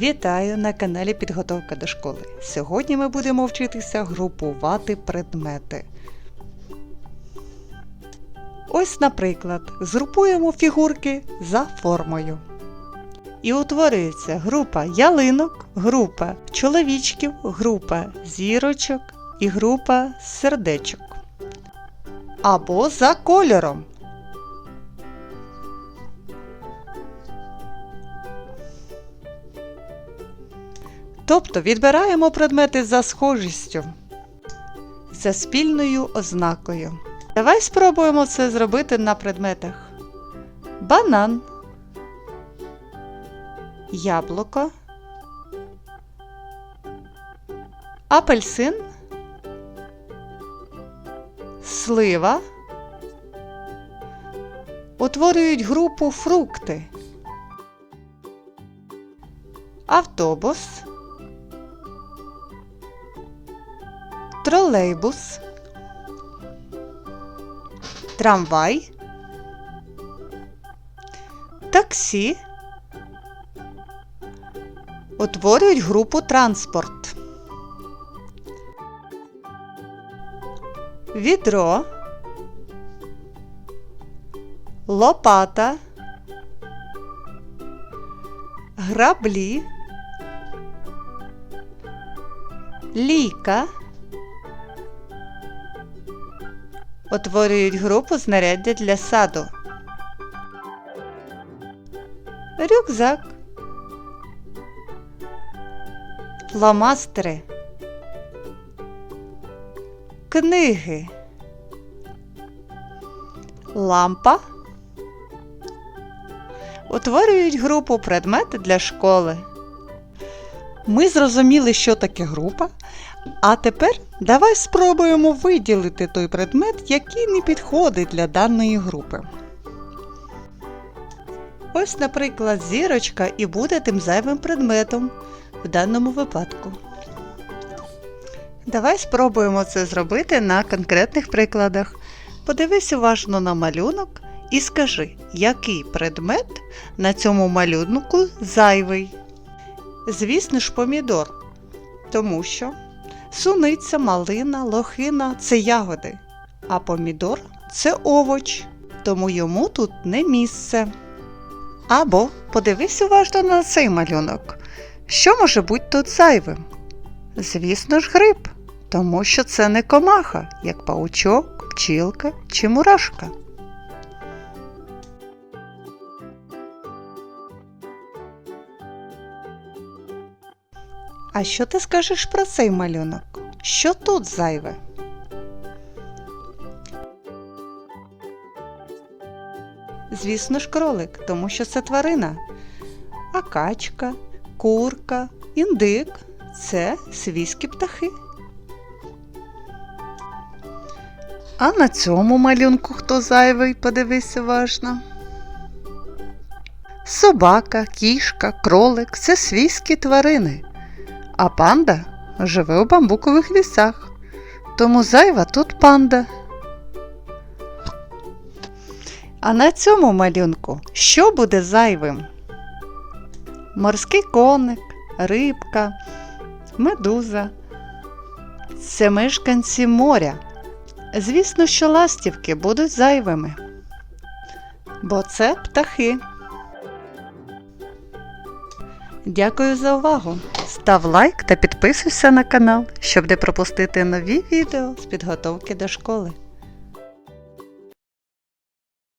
Вітаю на каналі Підготовка до школи. Сьогодні ми будемо вчитися групувати предмети. Ось, наприклад, згрупуємо фігурки за формою. І утворюється група ялинок, група чоловічків, група зірочок і група сердечок. Або за кольором. Тобто відбираємо предмети за схожістю, за спільною ознакою. Давай спробуємо це зробити на предметах: банан, яблуко, апельсин, слива. Утворюють групу фрукти, автобус. Тролейбус, трамвай, таксі утворюють групу транспорт, відро, лопата, граблі, ліка. Утворюють групу знаряддя для саду. Рюкзак. Фломастери. Книги. Лампа. Утворюють групу предмети для школи. Ми зрозуміли, що таке група, а тепер давай спробуємо виділити той предмет, який не підходить для даної групи. Ось, наприклад, зірочка і буде тим зайвим предметом в даному випадку. Давай спробуємо це зробити на конкретних прикладах. Подивись уважно на малюнок і скажи, який предмет на цьому малюнку зайвий. Звісно ж, помідор, тому що суниця, малина, лохина це ягоди, а помідор це овоч, тому йому тут не місце. Або подивись уважно на цей малюнок. Що може бути тут зайвим? Звісно ж, гриб, тому що це не комаха, як паучок, пчілка чи мурашка. А що ти скажеш про цей малюнок? Що тут зайве? Звісно ж, кролик, тому що це тварина. А качка, курка, індик це свійські птахи. А на цьому малюнку хто зайвий, подивись уважно. Собака, кішка, кролик це свійські тварини. А панда живе у бамбукових лісах. Тому зайва тут панда. А на цьому малюнку що буде зайвим? Морський коник, рибка, медуза. Це мешканці моря. Звісно, що ластівки будуть зайвими. Бо це птахи. Дякую за увагу! Став лайк та підписуйся на канал, щоб не пропустити нові відео з підготовки до школи.